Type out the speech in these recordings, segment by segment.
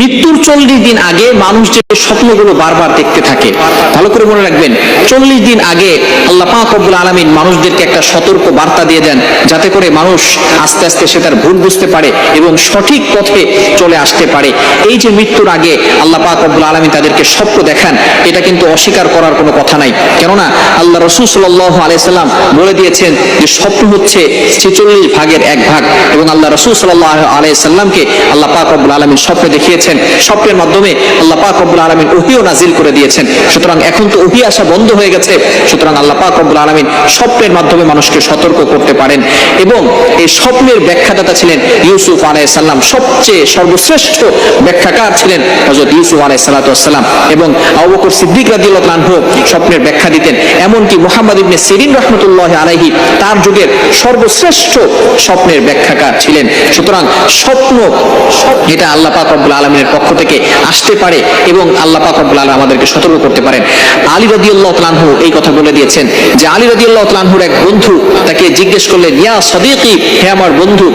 মৃত্যুর চল্লিশ দিন আগে মানুষ যে স্বপ্নগুলো বারবার দেখতে থাকে, ভালো করে মনে রাখবেন, চল্লিশ দিন আগে আল্লাহ পাক রব্বুল আলমিন মানুষদেরকে একটা সতর্ক বার্তা দিয়ে দেন, যাতে করে মানুষ আস্তে আস্তে সে তার ভুল বুঝতে পারে এবং সঠিক পথে চলে আসতে পারে। এই যে মৃত্যুর আগে আল্লাহ পাক রব্বুল আলমিন তাদেরকে স্বপ্ন দেখান, এটা কিন্তু অস্বীকার করার কোনো কথা নাই। কেননা আল্লাহ রসুল সাল্লাহ আলাইসাল্লাম বলে দিয়েছেন যে স্বপ্ন হচ্ছে ছেচল্লিশ ভাগের এক ভাগ এবং আল্লাহ রসুল সাল্লাহ আলাইসাল্লামকে আল্লাহ পাক রব্বুল আলমিন স্বপ্নে দেখিয়েছেন। স্বপ্নের মাধ্যমে আল্লাহ পাক রব্বুল আলমিন ওহিও নাজিল করে দিয়েছেন। সুতরাং এখন তো ওহি আসা বন্ধ হয়ে গেছে। সুতরাং আল্লাহ পাক রব্বুল আলমিন স্বপ্নের মাধ্যমে মানুষকে সতর্ক করতে পারেন। এবং এই স্বপ্নের ব্যাখ্যাদাতা ছিলেন ইউসুফ আলাইসাল্লাম সবচেয়ে সর্বশ্রেষ্ঠ ব্যাখ্যাকার ছিলেন হজরত ইউসুফ আলাইসাল্লাম এবং আবু বকর সিদ্দিক রাদিয়াল্লাহু আনহু স্বপ্নের ব্যাখ্যা দিতেন। এমনকি মোহাম্মদ ইবনে সিরিন রহমতুল্লাহ আলাইহি তার যুগের সর্বশ্রেষ্ঠ স্বপ্নের ব্যাখ্যাকার ছিলেন। সুতরাং স্বপ্ন এটা আল্লাহ পাক রব্বুল আলমিনের পক্ষ থেকে আসতে পারে এবং আল্লাহ পাক রব্বুল আলম আমাদেরকে সতর্ক করতে পারেন। আলী রাদিয়াল্লাহু তাআলাহু এই কথা বলে দিয়েছেন যে, আলী রাদিয়াল্লাহু তাআলাহুর এক বন্ধু তাকে জিজ্ঞেস করলেন, ইয়া সদিকি, হে আমার বন্ধু,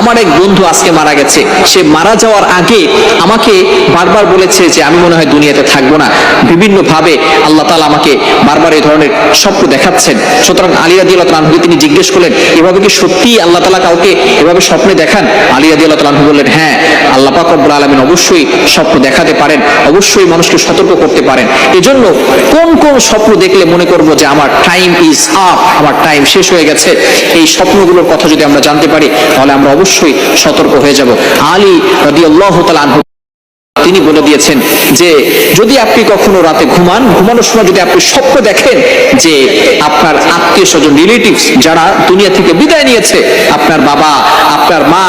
আমার এক বন্ধু আজকে মারা গেছে। সে মারা যাওয়ার আগে আমাকে বারবার বলেছে যে, আমি মনে হয় দুনিয়াতে থাকব না। বিভিন্ন ভাবে আল্লাহ তাআলা আমাকে বারবার এই ধরনের স্বপ্ন দেখাচ্ছেন। সুতরাং আলী রাদিয়াল্লাহু তাআলাহু তিনি জিজ্ঞেস করলেন, এভাবে কি সত্যি আল্লাহ তালা কাউকে এভাবে স্বপ্নে দেখান? আলী রাদিয়াল্লাহু তাআলাহু বললেন হ্যাঁ আল্লাহ পাক রব্বুল আলামিন অবশ্যই স্বপ্ন দেখাতে পারেন, অবশ্যই মানুষকে সতর্ক করতে পারেন। এজন্য কোন কোন স্বপ্ন দেখলে মনে করব যে আমার টাইম ইজ আপ আমার টাইম শেষ হয়ে গেছে, এই স্বপ্নগুলোর কথা যদি আমরা জানতে পারি, তাহলে আমরা অবশ্যই সতর্ক হয়ে যাব। আলী রাদিয়াল্লাহু তাআলা আনহু তিনি বলে দিয়েছেন যে, যদি আপনি কখনো রাতে ঘুমান, ঘুমানোর সময় যদি আপনি স্বপ্ন দেখেন যে আপনার আত্মীয় স্বজন রিলেটিভস যারা দুনিয়া থেকে বিদায় নিয়েছে, আপনার বাবা, আপনার মা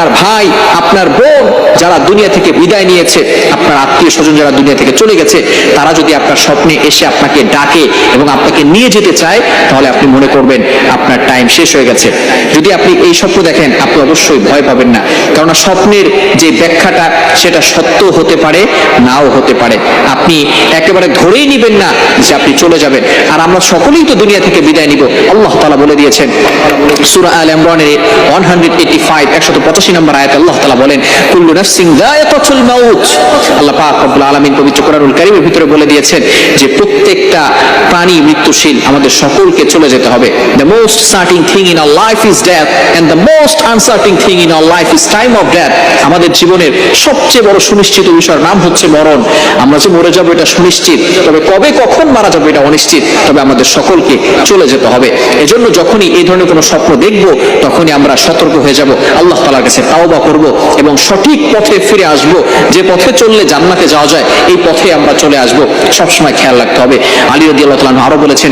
আপনার ভাই, আপনার বোন যারা দুনিয়া থেকে বিদায় নিয়েছে, আপনার আত্মীয় স্বজন যারা দুনিয়া থেকে চলে গেছে, তারা যদি আপনার স্বপ্নে এসে আপনাকে ডাকে এবং আপনাকে নিয়ে যেতে চায়, তাহলে আপনি মনে করবেন আপনার টাইম শেষ হয়ে গেছে। যদি আপনি এই স্বপ্ন দেখেন, আপনি অবশ্যই ভয় পাবেন না। কেননা স্বপ্নের যে ব্যাখ্যাটা, সেটা সত্য হতে পারে, নাও হতে পারে। আপনি একেবারে ধরেই নিবেন না যে আপনি চলে যাবেন। আর আমরা সকলেই তো দুনিয়া থেকে বিদায় নিব। আল্লাহ তালা বলে দিয়েছেন, সূরা আল ইমরানের 185 185 নম্বর আয়াতে আল্লাহ তাআলা বলেন, কুল্লু নাফসিন যায়কাতুল মাউত। আল্লাহ পাক রব্বুল আলামিন পবিত্র কোরআনুল কারীমের ভিতরে বলে দিয়েছেন যে, প্রত্যেকটা প্রাণী মৃত্যুশীল, আমাদের সকলকে চলে যেতে হবে। The most certain thing in our life is death and the most uncertain thing in our life is time of death আমাদের জীবনের সবচেয়ে বড় সুনিশ্চিত বিষয়ের নাম হচ্ছে মরণ। আমরা যে মরে যাব, এটা সুনিশ্চিত। তবে কবে কখন মারা যাব, এটা অনিশ্চিত। তবে আমাদের সকলকে চলে যেতে হবে। এজন্য যখনই এই ধরনের কোনো স্বপ্ন দেখব, তখনই আমরা সতর্ক হয়ে যাব। আল্লাহ তালার কাছে তাওবা করব এবং সঠিক পথে ফিরে আসব। যে পথে চললে জান্নাতে যাওয়া যায়, এই পথে আমরা চলে আসব। সবসময় খেয়াল রাখতে হবে। আলী রদি আল্লাহ আরও বলেছেন